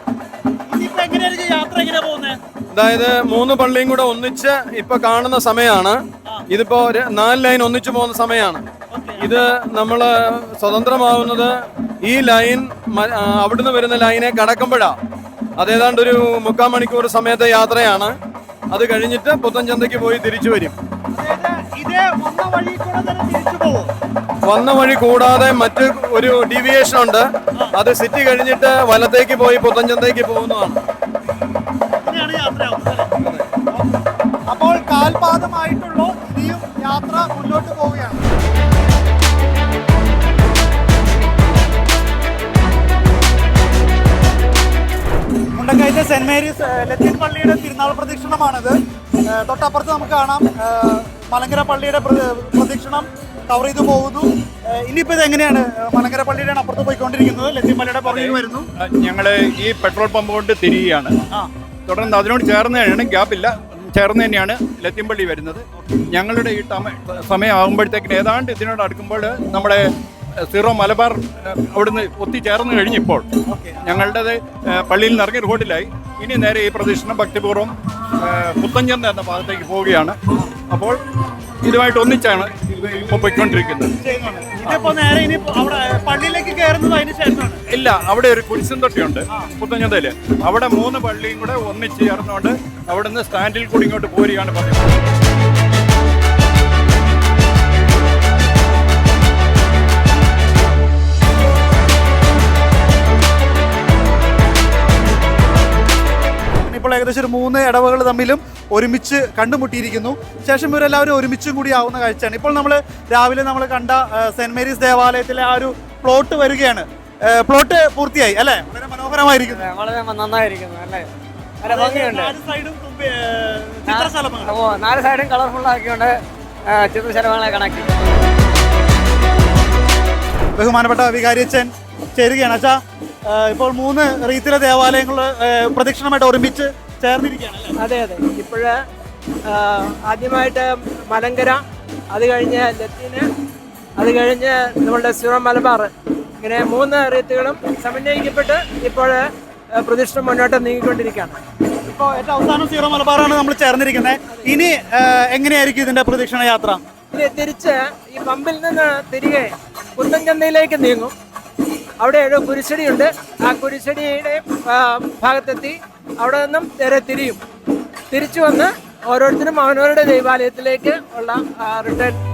അതായത് മൂന്ന് പള്ളിയും കൂടെ ഒന്നിച്ച് ഇപ്പൊ കാണുന്ന സമയമാണ് ഇതിപ്പോ നാല് ലൈൻ ഒന്നിച്ചു പോകുന്ന സമയമാണ് ഇത് നമ്മൾ സ്വതന്ത്രമാവുന്നത് ഈ ലൈൻ അവിടുന്ന് വരുന്ന ലൈനെ കടക്കുമ്പോഴാ. അതേതാണ്ട് ഒരു മുക്കാൽ മണിക്കൂർ സമയത്തെ യാത്രയാണ്. അത് കഴിഞ്ഞിട്ട് പുത്തൻചന്തയ്ക്ക് പോയി തിരിച്ചു വരും. വന്ന വഴി കൂടാതെ മറ്റ് ഒരു ഡീവിയേഷൻ ഉണ്ട്. അത് സിറ്റി കഴിഞ്ഞിട്ട് വലത്തേക്ക് പോയി പുത്തഞ്ചന്തേക്ക് പോകുന്നതാണ്. അപ്പോൾ കാൽപാദമായിട്ടുള്ള ഇനിയും യാത്ര മുന്നോട്ട് പോവുകയാണ്. മുണ്ടക്കയത്തെ സെന്റ് മേരീസ് ലത്തീൻ പള്ളിയുടെ തിരുനാൾ പ്രദക്ഷിണമാണിത്. തൊട്ടപ്പുറത്ത് നമുക്ക് കാണാം. മലങ്കര പള്ളിയുടെ പ്രദക്ഷിണം കവർ ചെയ്ത് പോകുന്നു. ഇനിയിപ്പോ ഇത് എങ്ങനെയാണ്? മലങ്കര പള്ളിയുടെ അപ്പുറത്ത് പോയിക്കൊണ്ടിരിക്കുന്നത്. ലത്തിമലയുടെ പുറകിൽ വരുന്നു. ഞങ്ങൾ ഈ പെട്രോൾ പമ്പ് കൊണ്ട് തിരിയുകയാണ്. തുടർന്ന് അതിനോട് ചേർന്ന് തന്നെയാണ് ഗ്യാപ്പില്ല ചേർന്ന് തന്നെയാണ് ലത്തിമ്പള്ളി വരുന്നത്. ഞങ്ങളുടെ ഈ ടമ സമയമാകുമ്പോഴത്തേക്കിന് ഏതാണ്ട് ഇതിനോട് അടുക്കുമ്പോൾ നമ്മുടെ സീറോ മലബാർ അവിടുന്ന് ഒത്തിച്ചേർന്ന് കഴിഞ്ഞിപ്പോൾ ഞങ്ങളുടേത് പള്ളിയിൽ നിന്ന് ഇറങ്ങി റോഡിലായി. ഇനി നേരെ ഈ പ്രദക്ഷിണം ഭക്തിപൂർവം പുത്തഞ്ചന്ത എന്ന ഭാഗത്തേക്ക് പോവുകയാണ്. അപ്പോൾ ഇതുമായിട്ട് ഒന്നിച്ചാണ് ഇപ്പോൾ പോയിക്കൊണ്ടിരിക്കുന്നത്. പള്ളിയിലേക്ക് കയറുന്നത് ഇല്ല അവിടെ ഒരു കുരിശും തൊട്ടിയുണ്ട് പുത്തഞ്ഞതയിൽ അവിടെ മൂന്ന് പള്ളിയും കൂടെ ഒന്നിച്ച് ചേർന്നുകൊണ്ട് അവിടുന്ന് സ്റ്റാൻഡിൽ കൂടി ഇങ്ങോട്ട് പോരുകയാണ് പതിവ്. ഇപ്പോൾ ഏകദേശം ഒരു മൂന്ന് ഇടവകൾ തമ്മിലും ഒരുമിച്ച് കണ്ടുമുട്ടിയിരിക്കുന്നു. ശേഷം ഇവരെല്ലാവരും ഒരുമിച്ചും കൂടി ആവുന്ന കാഴ്ചയാണ്. ഇപ്പോൾ നമ്മൾ രാവിലെ നമ്മൾ കണ്ട സെന്റ് മേരീസ് ദേവാലയത്തിലെ ആ ഒരു പ്ലോട്ട് വരികയാണ്. പ്ലോട്ട് പൂർത്തിയായി അല്ലേ? വളരെ മനോഹരമായിരിക്കുന്നു. വളരെ നന്നായിരിക്കുന്നു അല്ലേ? നല്ല ഭംഗിയുണ്ട്. നാല് സൈഡും കളർഫുൾ ആക്കിയുണ്ട് ചിത്രശലഭങ്ങളെ കണക്ട് ബഹുമാനപ്പെട്ട വികാരിയച്ഛൻ ചേരുകയാണ്. അച്ഛാ ഇപ്പോൾ മൂന്ന് റീത്തിലെ ദേവാലയങ്ങൾ പ്രദക്ഷിണമായിട്ട് ഒരുമിച്ച് ചേർന്നിരിക്കുകയാണ് അതെ അതെ. ഇപ്പോഴ് ആദ്യമായിട്ട് മലങ്കര അത് കഴിഞ്ഞ് ലത്തീന് അത് കഴിഞ്ഞ് നമ്മളുടെ സിറോ മലബാർ. ഇങ്ങനെ മൂന്ന് റീത്തുകളും സമന്വയിക്കപ്പെട്ട് ഇപ്പോൾ പ്രദക്ഷിണം മുന്നോട്ട് നീങ്ങിക്കൊണ്ടിരിക്കുകയാണ്. ഇപ്പോൾ ഏറ്റവും അവസാനം സീറോ മലബാറാണ് നമ്മൾ ചേർന്നിരിക്കുന്നത്. ഇനി എങ്ങനെയായിരിക്കും ഇതിന്റെ പ്രദക്ഷിണ യാത്ര? ഇനി തിരിച്ച് ഈ പമ്പിൽ നിന്ന് തിരികെ കുന്നംചന്തയിലേക്ക് നീങ്ങും. അവിടെ ഒരു കുരിശടിയുണ്ട്. ആ കുരിശടിയുടെ ഭാഗത്തെത്തി അവിടെ നിന്നും നേരെ തിരിയും. തിരിച്ചു വന്ന് ഓരോരുത്തരും അവനവരുടെ ദൈവാലയത്തിലേക്ക് ഉള്ള റിട്ടേൺ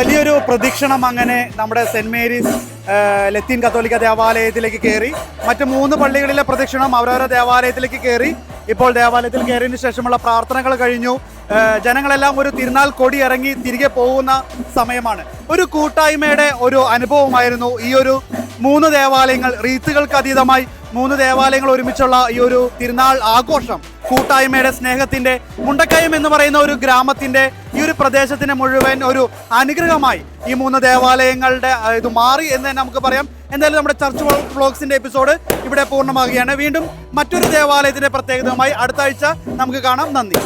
വലിയൊരു പ്രദക്ഷിണം അങ്ങനെ നമ്മുടെ സെന്റ് മേരീസ് ലത്തീൻ കത്തോലിക്ക ദേവാലയത്തിലേക്ക് കയറി മറ്റ് മൂന്ന് പള്ളികളിലെ പ്രദക്ഷിണം അവരവരുടെ ദേവാലയത്തിലേക്ക് കയറി ഇപ്പോൾ ദേവാലയത്തിൽ കയറിയതിനു ശേഷമുള്ള പ്രാർത്ഥനകൾ കഴിഞ്ഞു. ജനങ്ങളെല്ലാം ഒരു തിരുനാൾ കൊടി ഇറങ്ങി തിരികെ പോകുന്ന സമയമാണ്. ഒരു കൂട്ടായ്മയുടെ ഒരു അനുഭവമായിരുന്നു ഈ ഒരു മൂന്ന് ദേവാലയങ്ങൾ. റീത്തുകൾക്ക് അതീതമായി മൂന്ന് ദേവാലയങ്ങൾ ഒരുമിച്ചുള്ള ഈ ഒരു തിരുനാൾ ആഘോഷം കൂട്ടായ്മയുടെ സ്നേഹത്തിന്റെ മുണ്ടക്കയം എന്ന് പറയുന്ന ഒരു ഗ്രാമത്തിന്റെ ഈ ഒരു പ്രദേശത്തിന് മുഴുവൻ ഒരു അനുഗ്രഹമായി ഈ മൂന്ന് ദേവാലയങ്ങളുടെ ഇത് മാറി എന്ന് തന്നെ നമുക്ക് പറയാം. എന്തായാലും നമ്മുടെ ചർച്ച് വ്ളോഗ്സിന്റെ എപ്പിസോഡ് ഇവിടെ പൂർണമാകുകയാണ്. വീണ്ടും മറ്റൊരു ദേവാലയത്തിന്റെ പ്രത്യേകതയുമായി അടുത്ത ആഴ്ച നമുക്ക് കാണാം. നന്ദി.